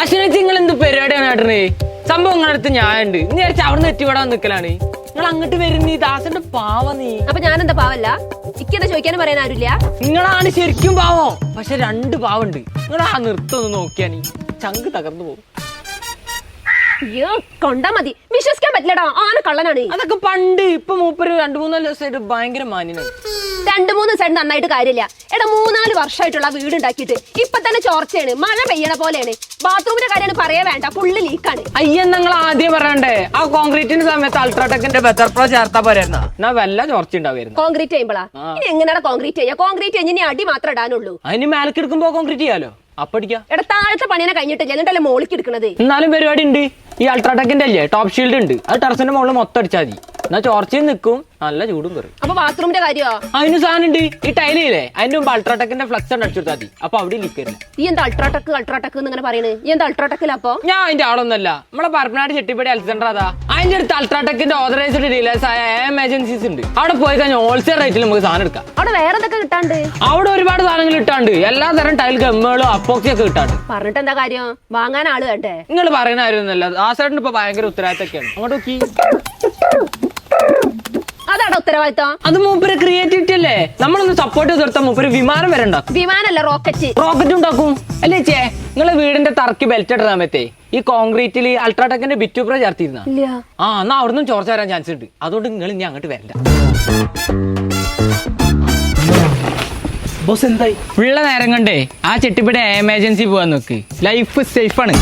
അശ്വിനച്ച് നിങ്ങൾ എന്ത് പരിപാടിയാണ് ഏട്ടന് സംഭവം നിങ്ങളുടെ അടുത്ത് ഞാൻ ഉണ്ട് നീ വിചാരിച്ച അവിടെ നിന്ന് എത്തിവിടാൻ നിക്കലാണ്. നിങ്ങൾ അങ്ങോട്ട് വരുന്നീ ദാസന്റെ പാവ നീ. അപ്പൊ ഞാനെന്താ പാവല്ല? ഇക്കെന്താ ചോദിക്കാനും പറയാൻ ആരുമില്ല? നിങ്ങളാണ് ശരിക്കും പാവോ. പക്ഷെ രണ്ട് പാവുണ്ട് നിങ്ങൾ ആ നൃത്തം ഒന്ന് നോക്കിയാ നീ. ചങ്ക് തകർന്നു പോകും. അയ്യോ കൊണ്ടാ മതി. വിശ്വസിക്കാൻ പറ്റില്ലടാ. ആന കള്ളനാണ്. അതൊക്കെ പണ്ട് ഇപ്പൊ മൂപ്പര് രണ്ടു മൂന്നാൽ ദിവസമായിട്ട് ഭയങ്കര മാന്യനാണ് രണ്ടു മൂന്ന് സെന്റ് നന്നായിട്ട് കാര്യമില്ല. എടാ മൂന്നാൽ വർഷമായിട്ടുള്ള വീട് ഉണ്ടാക്കിയിട്ട് ഇപ്പൊ തന്നെ ചോർച്ചയാണ് മഴ പെയ്യണ പോലെയാണ്. ബാത്റൂമിന്റെ കാര്യമാണ് പറയാൻ വേണ്ട ഫുള്ള് ലീക്കാണ് അയ്യ നിങ്ങൾ ആദ്യം പറയണ്ടേ ആ കോൺക്രീറ്റിന്റെ സമയത്ത് അൾട്രാടെക്കിന്റെ ബെറ്റർ പ്രോ ചേർത്താ പോരായിരുന്ന. എന്നാ വല്ല ചോർച്ച ഉണ്ടാവുന്നത് കോൺക്രീറ്റ് ചെയ്യുമ്പോഴാ ഇനി എങ്ങനെയാണ് കോൺക്രീറ്റ് ചെയ്യാ കോൺക്രീറ്റ് കഴിഞ്ഞ് ഇനി അടി മാത്രം ഇടാനുള്ളൂ. അതിന് മേലേക്ക് എടുക്കുമ്പോ കോൺക്രീറ്റ് ചെയ്യാലോ അപ്പടിക്കാം എടാ താഴത്തെ പണിനെ കഴിഞ്ഞിട്ടില്ല എന്നിട്ടല്ലേ മോളിക്ക് എടുക്കണത്? എന്നാലും പരിപാടി ഉണ്ട്. ഈ അൾട്രാടെക്കിന്റെ അല്ലേ ടോപ്പ് ഷീൽഡ് ഉണ്ട്. അത് ടെറസിന്റെ മുകളിൽ മൊത്തം അടിച്ചാൽ മതി. എന്നാ ചോർച്ചയും നിൽക്കും നല്ല ചൂടും കയറും അപ്പൊ ബാത്റൂമിന്റെ കാര്യോ? അതിന് സാധനം ഉണ്ട് ഈ ടൈലില്ലേ അതിന്റെ മുമ്പ് അൾട്രാടെക്കിന്റെ ഫ്ലക്സ് ആണ് അടിച്ചു കൊടുത്താൽ മതി. അപ്പൊ അവിടെ ഇരിക്കരുത് ഈ എന്താ അൾട്രാടെക് അൾട്രാടെക് ഇങ്ങനെ പറയണേ? ഈ എന്താ അൾട്രാടെക്കിൽ അപ്പൊ? ഞാൻ അതിന്റെ ആളൊന്നല്ല നമ്മളെ പരപ്പനാട് ചെട്ടിപ്പടി സെന്റർ അതാ അതിന്റെ അടുത്ത് അൾട്രാടെക്കിന്റെ ഓതറൈസ്ഡ് ഡീലേഴ്സ് ആയ എം ഏജൻസീസ് ഉണ്ട്. അവിടെ പോയി കഴിഞ്ഞാൽ ഹോൾസെയിൽ റേറ്റിൽ നമുക്ക് സാധനം എടുക്കാം. അവിടെ വേറെ എന്തൊക്കെ കിട്ടാണ്ട്? അവിടെ ഒരുപാട് സാധനങ്ങൾ ഇട്ടാണ്ട് എല്ലാ തരം ടൈൽ ഗമ്മുകളും അപ്പോക്സി ഒക്കെ കിട്ടാണ്ട്. പറഞ്ഞിട്ട് എന്താ കാര്യം? വാങ്ങാൻ ആൾ വേണ്ടേ? നിങ്ങൾ പറയുന്ന കാര്യമൊന്നുമല്ല. ആ സൈഡിന് ഇപ്പൊ ഭയങ്കര ഉത്തരവാദിത്തമൊക്കെയാണ് അങ്ങോട്ട് നോക്കി. ഉത്തരവാദിത്തം അത് മൂപ്പര് ക്രിയേറ്റിവിറ്റി അല്ലേ നമ്മളൊന്ന് സപ്പോർട്ട് ചെയ്ത് കൊടുത്താൽ മൂപ്പര് വിമാനം വരെ ഉണ്ടാക്കും. വിമാനല്ല റോക്കറ്റ് റോക്കറ്റ് ഉണ്ടാക്കും. അല്ലേ ചേ നിങ്ങളെ വീടിന്റെ തറക്കി ബെൽറ്റ് ഇടാൻ പറ്റേ ഈ കോൺക്രീറ്റിൽ അൾട്രാടെക്കിന്റെ ബിറ്റുപ്ര ചേർത്തിരുന്ന ഇല്ല. ആ എന്നാ അവിടുന്ന് ചോർച്ച വരാൻ ചാൻസ് ഉണ്ട്. അതുകൊണ്ട് നിങ്ങൾ ഇനി അങ്ങോട്ട് വരണ്ട. ബോസ് എന്തായി? ഉള്ള നേരം കണ്ടേ ആ ചെട്ടിപ്പിടെ എമർജൻസി പോവാൻ നോക്ക്. ലൈഫ് സേഫ് ആണ്.